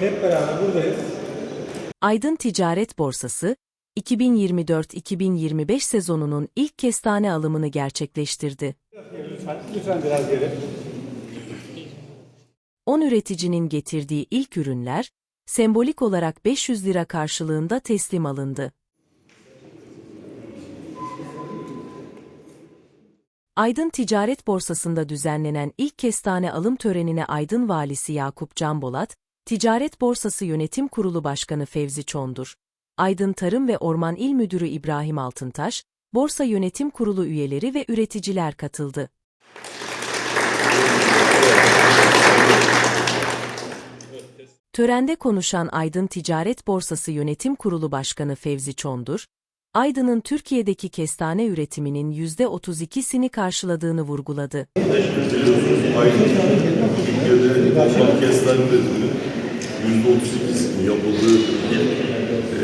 Hep beraber buradayız. Aydın Ticaret Borsası, 2024-2025 sezonunun ilk kestane alımını gerçekleştirdi. Lütfen, lütfen biraz geri. 10 üreticinin getirdiği ilk ürünler, sembolik olarak 500 lira karşılığında teslim alındı. Aydın Ticaret Borsası'nda düzenlenen ilk kestane alım törenine Aydın Valisi Yakup Canbolat, Ticaret Borsası Yönetim Kurulu Başkanı Fevzi Çondur, Aydın Tarım ve Orman İl Müdürü İbrahim Altıntaş, Borsa Yönetim Kurulu üyeleri ve üreticiler katıldı. Törende konuşan Aydın Ticaret Borsası Yönetim Kurulu Başkanı Fevzi Çondur, Aydın'ın Türkiye'deki kestane üretiminin %32'sini karşıladığını vurguladı. Aydın Türkiye'de toplam kestane üretiminin %38'inin yapıldığı e,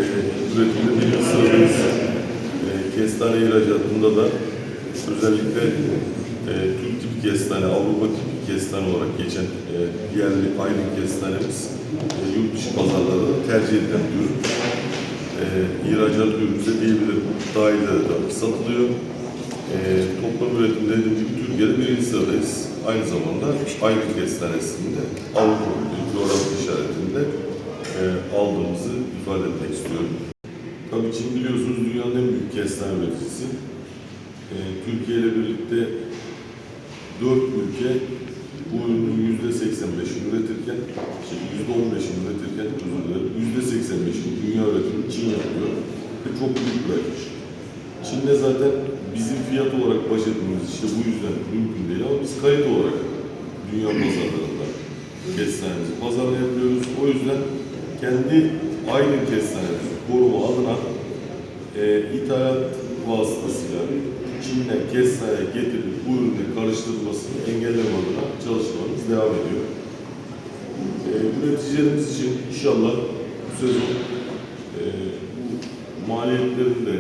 üretimde birinci sıradayız. E, kestane ihracatında da özellikle e, Türk tipi kestane, Avrupa tipi kestane olarak geçen e, yerli Aydın kestanemiz e, yurt dışı pazarlarda da tercih edilen bir ürün. E, ihracat ürünümüze diyebilirim. Dahilde de satılıyor. E, toplam üretimde dediğim gibi Türkiye'de birinci sıradayız. Aynı zamanda Aydın Kestanesi'nde Avrupa Birliği coğrafi işaretinde e, aldığımızı ifade etmek istiyorum. Tabii Çin biliyorsunuz dünyanın en büyük kestane üreticisi. E, Türkiye ile birlikte dört ülke bu ürünün yüzde 85'ini üretirken, şey yüzde 15'ini üretirken, özür dilerim, yüzde 85'ini dünya üretimini Çin yapıyor. Ve çok büyük bir rakip. Çin'de zaten bizim fiyat olarak baş etmemiz işte bu yüzden biz kayıt olarak dünya pazarlarında kestanemizi pazarlayabiliyoruz. O yüzden kendi aynı kestanemizi koruma adına e, ithalat vasıtasıyla Çin'den kestane getirip bu ürünle karıştırılmasını engelleme adına çalışmalarımız devam ediyor. E, üreticilerimiz için inşallah bu sezon e, bu maliyetlerin de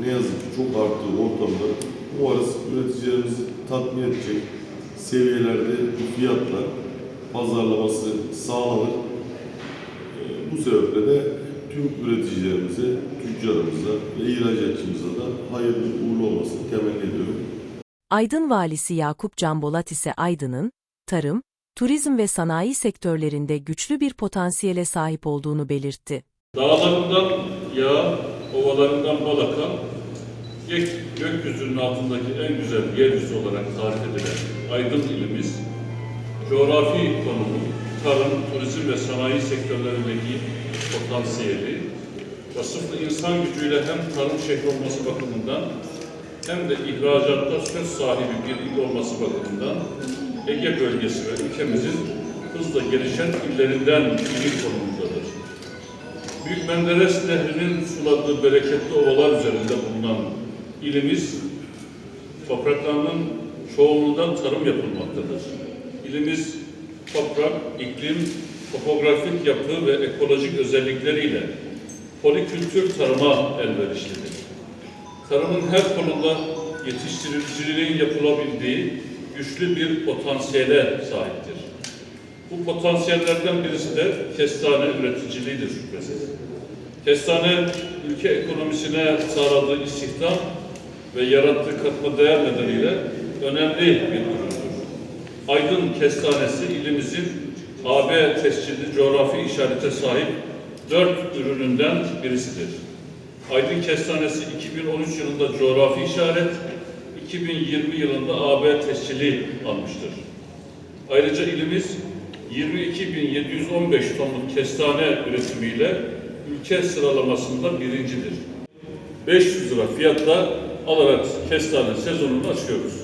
ne yazık ki çok arttığı ortamda umarız üreticilerimizi tatmin edecek seviyelerde bir fiyatla pazarlaması sağlanır. E, bu sebeple de tüm üreticilerimize, tüccarımıza ve ihracatçımıza da hayırlı uğurlu olmasını temenni ediyorum. Aydın Valisi Yakup Canbolat ise Aydın'ın, tarım, turizm ve sanayi sektörlerinde güçlü bir potansiyele sahip olduğunu belirtti. Dağlarından yağ, ovalarından bal akan, gök, gökyüzünün altındaki en güzel yeryüzü olarak tarif edilen Aydın ilimiz, coğrafi konumu, tarım, turizm ve sanayi sektörlerindeki potansiyeli, vasıflı insan gücüyle hem tarım şehri olması bakımından hem de ihracatta söz sahibi bir il olması bakımından Ege bölgesi ve ülkemizin hızla gelişen illerinden biri konumundadır. Büyük Menderes Nehri'nin suladığı bereketli ovalar üzerinde bulunan ilimiz, topraklarının çoğunluğundan tarım yapılmaktadır. İlimiz toprak, iklim, topografik yapı ve ekolojik özellikleriyle polikültür tarıma elverişlidir. Tarımın her konuda yetiştiriciliğin yapılabildiği güçlü bir potansiyele sahiptir. Bu potansiyellerden birisi de kestane üreticiliğidir şüphesiz. Kestane ülke ekonomisine sağladığı istihdam ve yarattığı katma değer nedeniyle önemli bir üründür. Aydın kestanesi ilimizin AB tescilli coğrafi işarete sahip dört ürününden birisidir. Aydın kestanesi 2013 yılında coğrafi işaret, 2020 yılında AB tescili almıştır. Ayrıca ilimiz 22.715 tonluk kestane üretimiyle ülke sıralamasında birincidir. 500 lira fiyatla alarak kestane sezonunu açıyoruz.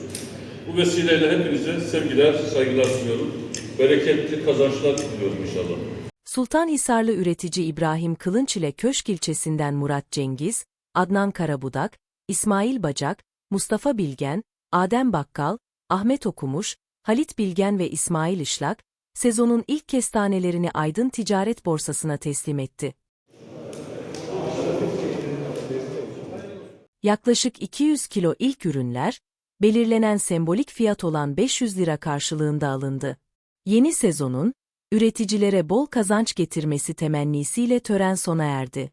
Bu vesileyle hepinize sevgiler, saygılar sunuyorum. Bereketli kazançlar diliyorum inşallah. Sultanhisarlı üretici İbrahim Kılınç ile Köşk ilçesinden Murat Cengiz, Adnan Karabudak, İsmail Bacak, Mustafa Bilgen, Adem Bakkal, Ahmet Okumuş, Halit Bilgen ve İsmail İşlak, sezonun ilk kestanelerini Aydın Ticaret Borsası'na teslim etti. Yaklaşık 200 kilo ilk ürünler, belirlenen sembolik fiyat olan 500 lira karşılığında alındı. Yeni sezonun, üreticilere bol kazanç getirmesi temennisiyle tören sona erdi.